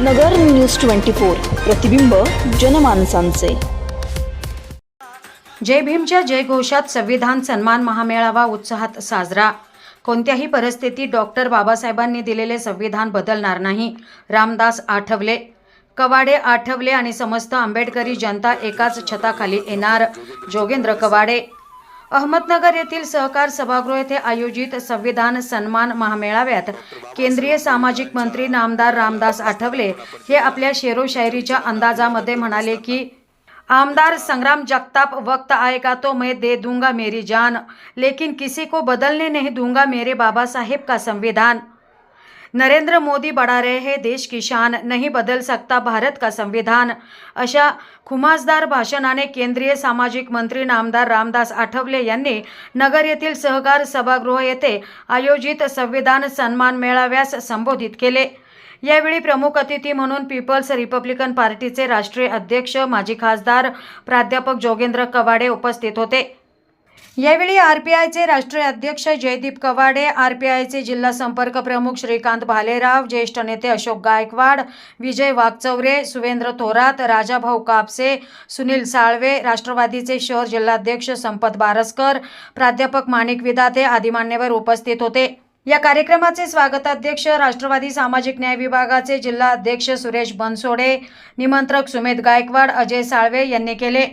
नगर news twenty four प्रतिबिंब जनमानसांचे. जय भीमच्या जयघोषात संविधान सन्मान महामेळावा उत्साहात साजरा. कोणत्याही परिस्थितीत डॉक्टर बाबासाहेबांनी दिलेले संविधान बदलणार नाही रामदास आठवले. कवाडे आठवले आणि समस्त आंबेडकरी जनता एकाच छताखाली येणार जोगेंद्र कवाडे. अहमदनगर येथील सहकार सभागृह येथे आयोजित संविधान सन्मान महामेळाव्यात केंद्रीय सामाजिक मंत्री नामदार रामदास आठवले हे आपल्या शेरोशायरीच्या अंदाजामध्ये म्हणाले की आमदार संग्राम जगताप वक्त आएगा तो मैं दे दूंगा मेरी जान लेकिन किसी को बदलने नहीं दूंगा मेरे बाबा साहेब का संविधान। नरेंद्र मोदी बढ़ा रहे हैं देश की शान नहीं बदल सकता भारत का संविधान? अशा खुमासदार भाषणाने केंद्रीय सामाजिक मंत्री नामदार रामदास आठवले यांनी नगर येथील सहकार सभागृह येथे आयोजित संविधान सन्मान मेळाव्यास संबोधित केले. यावेळी प्रमुख अतिथी म्हणून पीपल्स रिपब्लिकन पार्टीचे राष्ट्रीय अध्यक्ष माजी खासदार प्राध्यापक जोगेंद्र कवाडे उपस्थित होते. यावेळी आर पी आयचे राष्ट्रीय अध्यक्ष जयदीप कवाडे आर पी आयचे जिल्हा संपर्क प्रमुख श्रीकांत भालेराव ज्येष्ठ नेते अशोक गायकवाड विजय वागचौरे सुवेंद्र थोरात राजाभाऊ कापसे सुनील साळवे राष्ट्रवादीचे शहर जिल्हाध्यक्ष संपत बारसकर प्राध्यापक माणिक विदाते आदी मान्यवर उपस्थित होते. या कार्यक्रमाचे स्वागताध्यक्ष राष्ट्रवादी सामाजिक न्याय विभागाचे जिल्हा अध्यक्ष सुरेश बनसोडे निमंत्रक सुमेध गायकवाड अजय साळवे यांनी केले.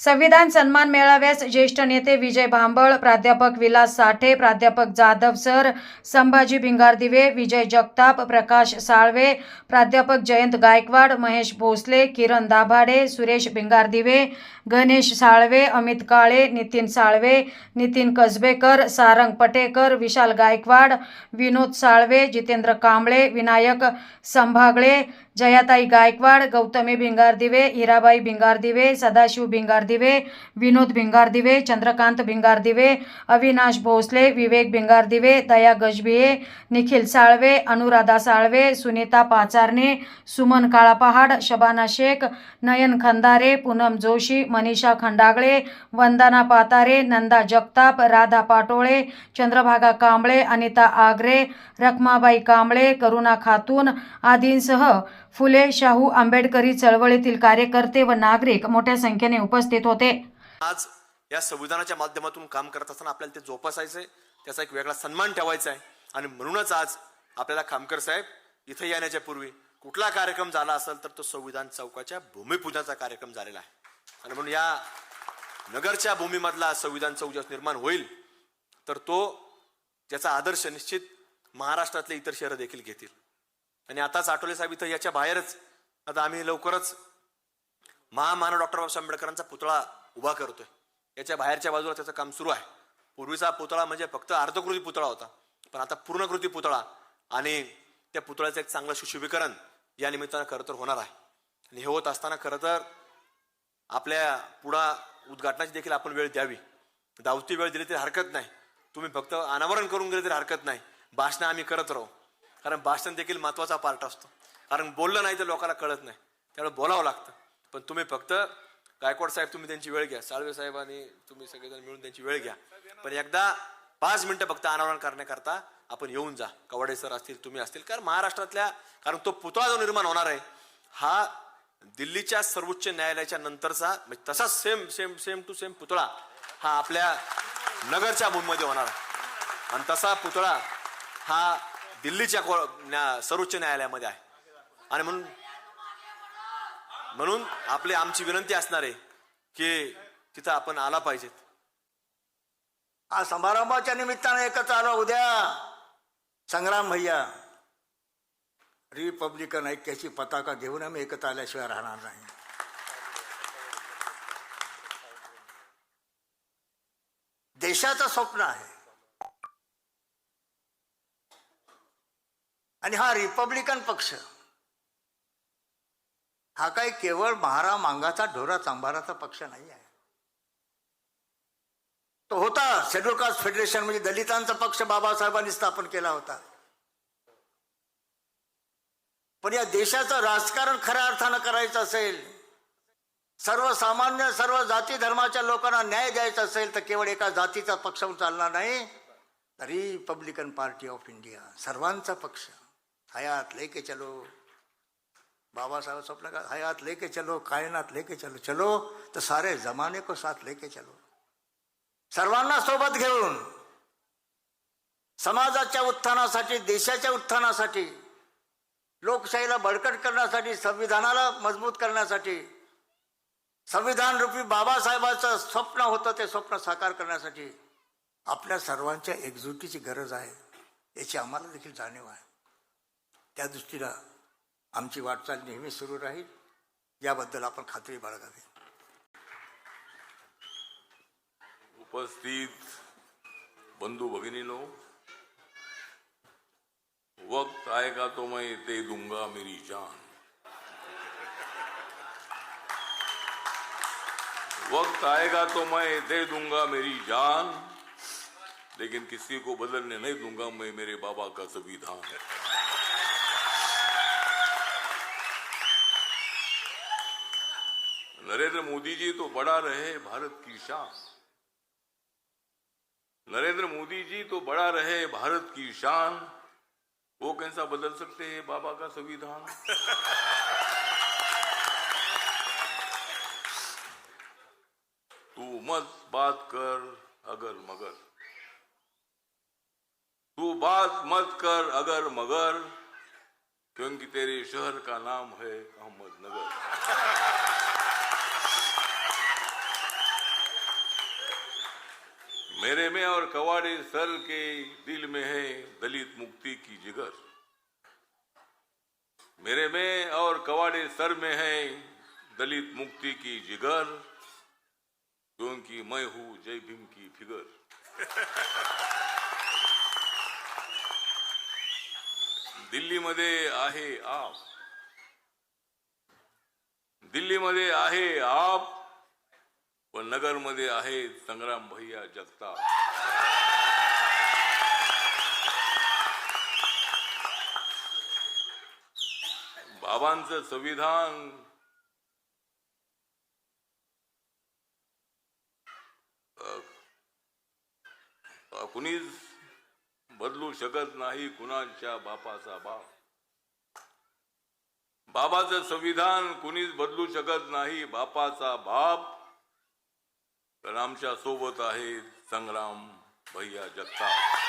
संविधान सन्मान मेळाव्यास ज्येष्ठ नेते विजय भांबळ प्राध्यापक विलास साठे प्राध्यापक जाधव सर संभाजी भिंगारदिवे विजय जगताप प्रकाश साळवे प्राध्यापक जयंत गायकवाड महेश भोसले किरण दाभाडे सुरेश भिंगारदिवे गणेश साळवे अमित काळे नितीन साळवे नितीन कसबेकर सारंग पटेकर विशाल गायकवाड विनोद साळवे जितेंद्र कांबळे विनायक संभागळे जयाताई गायकवाड गौतमी भिंगारदिवे हिराबाई भिंगारदिवे सदाशिव भिंगारदिवे विनोद भिंगारदिवे चंद्रकांत भिंगारदिवे अविनाश भोसले विवेक भिंगारदिवे दया गजबिये निखिल साळवे अनुराधा साळवे सुनीता पाचारणे सुमन काळापहाड शबाना शेख नयन खंदारे पूनम जोशी मनीषा खंडागळे वंदना पातारे नंदा जगताप राधा पाटोळे चंद्रभागा कांबळे अनिता आगरे रखमाबाई कांबळे करुणा खातून आदींसह फुले शाहू आंबेडकरी चळवळीतील कार्यकर्ते व नागरिक मोठ्या संख्येने उपस्थित होते. आज या संविधानाच्या माध्यमातून काम करत असताना आपल्याला ते जोपासायचं आहे त्याचा एक वेगळा सन्मान ठेवायचा आहे आणि म्हणूनच आज आपल्याला खामकर साहेब इथे येण्याच्या पूर्वी कुठला कार्यक्रम झाला असेल तर तो संविधान चौकाच्या भूमिपूजनाचा कार्यक्रम झालेला आहे. आणि म्हणून या नगरच्या भूमीमधला संविधान चौजास निर्माण होईल तर तो त्याचा आदर्श निश्चित महाराष्ट्रातले इतर शहरं देखील घेतील. आणि आताच आठवले साहेब इथं याच्या बाहेरच आता आम्ही लवकरच महामानव डॉक्टर बाबासाहेब आंबेडकरांचा पुतळा उभा करतोय. याच्या बाहेरच्या बाजूला त्याचं काम सुरू आहे. पूर्वीचा पुतळा म्हणजे फक्त अर्धकृती पुतळा होता. पण आता पूर्णकृती पुतळा आणि त्या पुतळ्याचं एक चांगलं सुशोभीकरण या निमित्तानं खरं तर होणार आहे. आणि हे होत असताना खरं तर आपल्या पुढा उद्घाटनाची देखील आपण वेळ द्यावी. धावती वेळ दिली तरी हरकत नाही. तुम्ही फक्त अनावरण करून गेले तरी हरकत नाही. भाषण आम्ही करत राहू. कारण भाषण देखील महत्त्वाचा पार्ट असतो. कारण बोललं नाही तर लोकांना कळत नाही. त्यामुळे बोलावं लागतं. पण तुम्ही फक्त गायकवाड साहेब तुम्ही त्यांची वेळ घ्या. साळवे साहेबांनी तुम्ही सगळेजण मिळून त्यांची वेळ घ्या. पण एकदा पाच मिनटं फक्त अनावरण करण्याकरता आपण येऊन जा. कवाडे सर असतील तुम्ही असतील. कारण महाराष्ट्रातल्या कारण तो पुतळा जो निर्माण होणार आहे हा दिल्लीच्या सर्वोच्च न्यायालयाच्या नंतरचा तसाच same same same to same पुतळा हा आपल्या नगरच्या मुंबईमध्ये होणार आणि तसा पुतळा हा दिल्लीच्या न्या- सर्वोच्च न्यायालयामध्ये आहे. आणि म्हणून म्हणून आपली आमची विनंती असणार आहे की तिथं आपण आला पाहिजेत. हा समारंभाच्या निमित्तानं एकच आलो उद्या. संग्राम भैया. रिपब्लिकन ऐक्याची पताका घेऊन आम्ही एकत्र आल्याशिवाय राहणार नाही. देशाचं स्वप्न आहे. आणि हा रिपब्लिकन पक्ष हा काही केवळ महारा मांगाचा ढोरा चांभाराचा पक्ष नाही आहे. तो होता शेड्यूल कास्ट फेडरेशन म्हणजे दलितांचा पक्ष बाबासाहेबांनी स्थापन केला होता. पण या देशाचं राजकारण खऱ्या अर्थानं करायचं असेल सर्वसामान्य सर्व जाती धर्माच्या लोकांना न्याय द्यायचा असेल तर केवळ एका जातीचा पक्ष चालणार नाही रिपब्लिकन पार्टी ऑफ इंडिया सर्वांचा पक्ष. हयात लेके चलो. बाबासाहेब स्वप्न का हयात लेके चलो कायनात लेके चलो चलो तर सारे जमाने को साथ लेके चलो. सर्वांना सोबत घेऊन समाजाच्या उत्थानासाठी देशाच्या उत्थानासाठी लोकशाहीला बळकट करण्यासाठी संविधानाला मजबूत करण्यासाठी संविधान रूपी बाबासाहेबांचं स्वप्न होतं ते स्वप्न साकार करण्यासाठी आपल्या सर्वांच्या एकजुटीची गरज आहे याची आम्हाला देखील जाणीव आहे. त्या दृष्टीनं आमची वाटचाल नेहमी सुरू राहील याबद्दल आपण खात्री बाळगावी. उपस्थित बंधु भगिनीनो वक्त आएगा तो मैं दे दूँगा मेरी जान। वक्त आएगा तो मैं दे दूँगा मेरी जान, लेकिन किसी को बदलने नहीं दूँगा मैं, मेरे बाबा का संविधान है। नरेंद्र मोदी जी तो बड़ा रहे भारत की शान। नरेंद्र मोदी जी तो बड़ा रहे भारत की शान। वो कैसा बदल सकते हैं? बाबा का संविधान। तू मत बात कर अगर मगर। तू बात मत कर अगर मगर, क्योंकि तेरे शहर का नाम है अहमदनगर। मेरे में और कवाड़े सर के दिल में है दलित मुक्ति की जिगर। मेरे में और कवाड़े सर में है दलित मुक्ति की जिगर क्योंकि मैं हूँ जय भीम की फिगर। दिल्लीमध्ये आहे आप। दिल्लीमध्ये आहे आप। व नगरमध्ये आहेत संग्राम भैया जगताप. बाबांचं संविधान. कुणीच बदलू शकत नाही कुणाच्या बापाचा बाप. बाबाचं संविधान कुणीच बदलू शकत नाही बापाचा बाप. तर आमच्यासोबत आहे संग्राम भैया जगताप.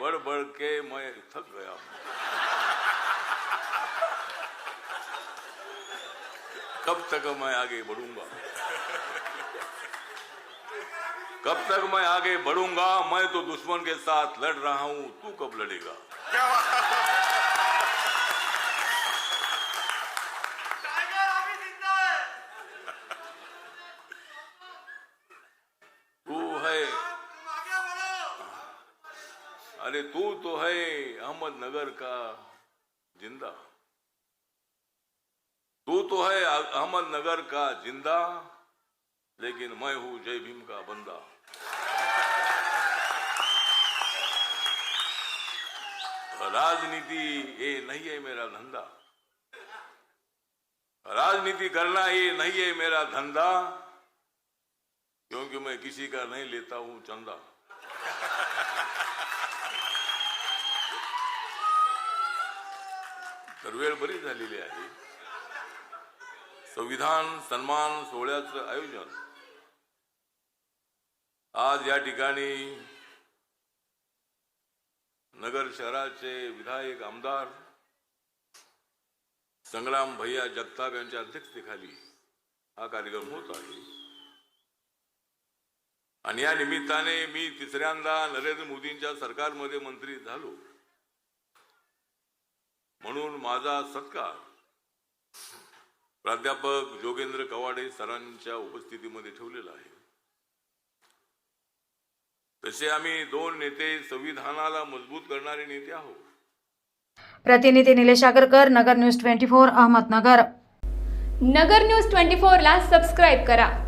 बढ़ बढ़ के मैं थक गया कब तक मैं आगे बढ़ूँगा? कब तक मैं आगे बढ़ूँगा? मैं तो दुश्मन के साथ लड़ रहा हूँ, तू कब लड़ेगा? अरे तू तो है अहमदनगर का ज़िंदा। तू तो है अहमदनगर का ज़िंदा, लेकिन मैं हूँ जय भीम का बंदा। राजनीति ये नहीं है मेरा धंधा। राजनीति करना ये नहीं है मेरा धंधा, क्योंकि मैं किसी का नहीं लेता हूँ चंदा। तर वेळ बरीच झालेली आहे. संविधान सन्मान सोहळ्याचं आयोजन. आज या ठिकाणी नगर शहराचे विधायक आमदार संग्राम भैया जगताप यांच्या अध्यक्षतेखाली हा कार्यक्रम होत आहे. आणि या निमित्ताने मी तिसऱ्यांदा नरेंद्र मोदींच्या सरकारमध्ये मंत्री झालो. म्हणून माझा सत्कार. प्राध्यापक जोगेंद्र कवाडे सरांच्या उपस्थितीमध्ये ठेवलेला आहे. तसे आम्ही दोन नेते संविधानाला मजबूत करणारे नेते आहोत. प्रतिनिधी Nilesh Agarkar Nagar news twenty four Ahmednagar. Nagar news twenty फोरला सबस्क्राईब करा.